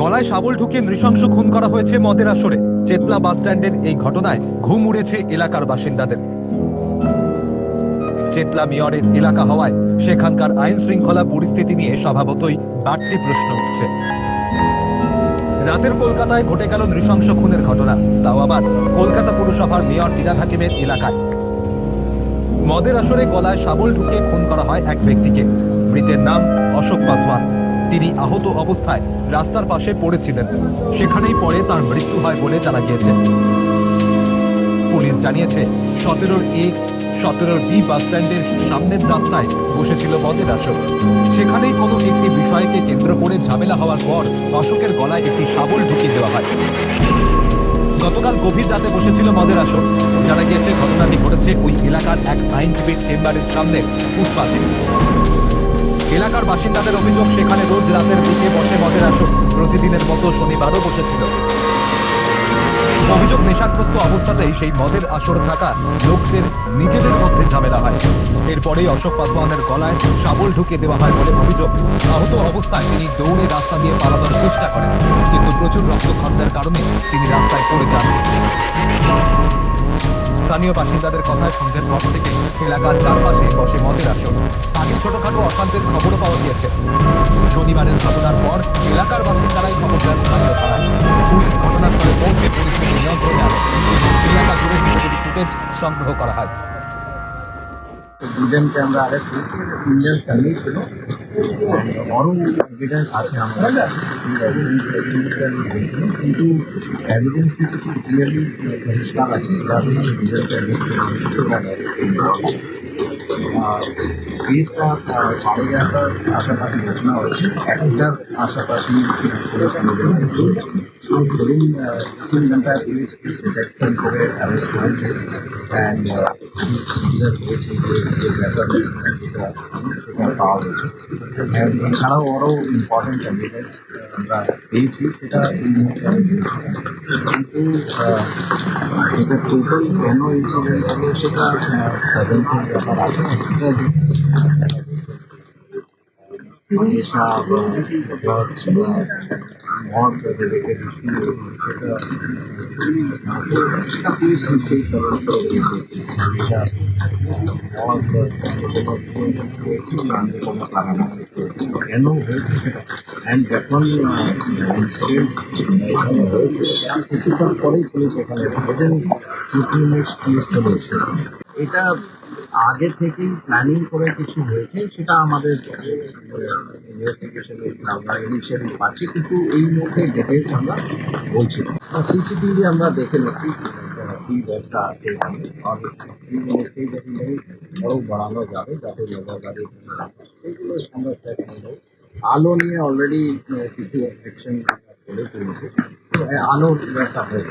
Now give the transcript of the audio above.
গলায় শাবল ঢুকিয়ে নৃশংস খুন করা হয়েছে মদের আসরে। চেতলা বাস স্ট্যান্ডের এই ঘটনায় ঘুম উড়েছে এলাকার বাসিন্দাদের। চেতলা মেয়রের এলাকা হওয়ায় সেখানকার আইন শৃঙ্খলা পরিস্থিতি নিয়ে স্বভাবতই বাড়তি প্রশ্ন উঠছে। রাতের কলকাতায় ঘটে গেল নৃশংস খুনের ঘটনা। তাও আবার কলকাতা পুরসভার মেয়র বিরাট হাকিমের এলাকায়। মদের আসরে গলায় শাবল ঢুকিয়ে খুন করা হয় এক ব্যক্তিকে। মৃতের নাম অশোক পাসওয়ান। তিনি আহত অবস্থায় রাস্তার পাশে পড়েছিলেন। সেখানেই পরে তার মৃত্যু হয় বলে জানা গিয়েছে। পুলিশ জানিয়েছে, সতেরোর এ, সতেরোর বি বাস স্ট্যান্ডের সামনের রাস্তায় বসেছিল মদের আসর। সেখানেই কোনো একটি বিষয়কে কেন্দ্র করে ঝামেলা হওয়ার পর অশোকের গলায় একটি শাবল ঢুকিয়ে দেওয়া হয়। গতকাল গভীর রাতে বসেছিল মদের আসর। জানা গিয়েছে, ঘটনাটি ঘটেছে ওই এলাকার এক আইনজীবীর চেম্বারের সামনে ফুটপাতে এলাকার বাসিন্দাদের অভিযোগ, সেখানে রোজ রাতের দিকে বসে মদের আসর। প্রতিদিনের মতো শনিবারও বসেছিল। অভিযোগ, নেশাগ্রস্ত অবস্থাতেই সেই মদের আসর থাকা লোকদের নিজেদের মধ্যে ঝামেলা হয়। এরপরেই অশোক পাসওয়ানের গলায় শাবল ঢুকে দেওয়া হয় বলে অভিযোগ। আহত অবস্থায় তিনি দৌড়ে রাস্তা দিয়ে পালানোর চেষ্টা করেন, কিন্তু প্রচুর রক্তক্ষরণের কারণে তিনি রাস্তায় পড়ে যান। স্থানীয় বাসিন্দাদের কথায় সন্ধ্যের পর থেকে এলাকার চারপাশে বসে মদের আসর। আগে ছোটখাটো অশান্তির খবরও পাওয়া গিয়েছে। শনিবারের ঘটনার পর এলাকার বাসিন্দারাই খবর দেন স্থানীয় থানায়। পুলিশ ঘটনাস্থলে পৌঁছে পরিস্থিতি নিয়ন্ত্রণে আনে। এলাকা জুড়ে সিসিটিভি ফুটেজ সংগ্রহ করা হয়। দুজন ক্যামেরা আরে তিনজন ফ্যামিলি ছিল। বড় আছে আমাদের কিন্তু এভিডেন্স কিন্তু খুব ক্লিয়ারলি পরিষ্কার আছে জন্য রিজাল্ট কেসটা সাড়ে এগারোটার আশেপাশে ঘটনা হয়েছে একটার আশেপাশে ধরুন তিন ঘন্টায় পুলিশ ডিটেকশন করে অ্যারেস্ট করেছে অ্যান্ড হয়েছে যে যে ব্যাপারে সেটা সেটা পাওয়া গেছে অ্যান্ড এছাড়াও আরও ইম্পর্টেন্ট এভিডেন্স আমরা পেয়েছি সেটা এই মুহূর্তে কিন্তু আহ, এটা টোটাল কেন ইনসিডেন্ট হলো সেটা তদন্তের ব্যাপার আছে সেটা নেশা বা ড্রাগস বা মদ রিলেটেড ইস্যু সেটা পুলিশ নিশ্চয়ই তদন্ত অন্য কোনো কারণ কেন হয়েছে সেটা অ্যান্ড যখন ইনসিডেন্ট কিছুক্ষণ পরেই পুলিশ এখানে within two three minutes police চলে এটা আগে থেকেই প্ল্যানিং করে কিছু হয়েছে সেটা আমাদের ইনভেস্টিগেশনে আমরা ইনিশিয়ালি পাচ্ছি কিন্তু এই মুহূর্তে ডিটেলস আমরা বলছি সিসিটিভি আমরা দেখে নিচ্ছি কি ব্যবস্থা আছে। আর মুহূর্তে যখন বড় বাড়ানো যাবে যাতে নজরদারি সেগুলো আমরা চেক করব আলো নিয়ে অলরেডি কিছু অ্যাকশন করে ফেলেছি আলোর ব্যবস্থা হয়ে